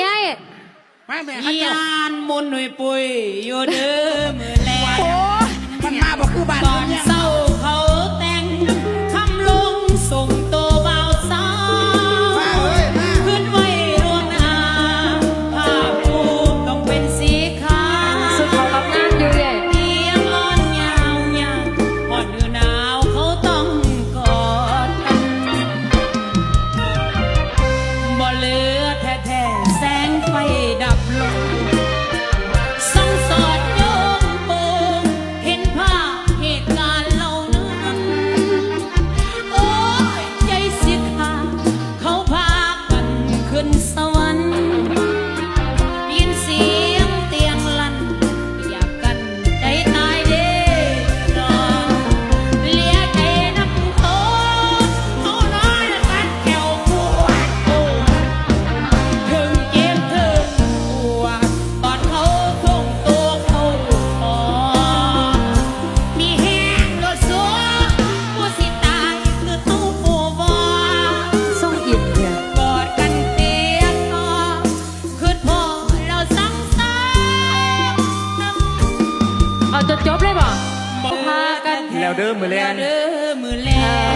ยัยแขายานมนหนุ่ยปุยอยู่เด้อมือแลโอ้มันมาบ่คือบ้านบ่อ Lord. เอาจนจบเลยบ่พากันแล้วเด้อมือแลน เด้อมือแลน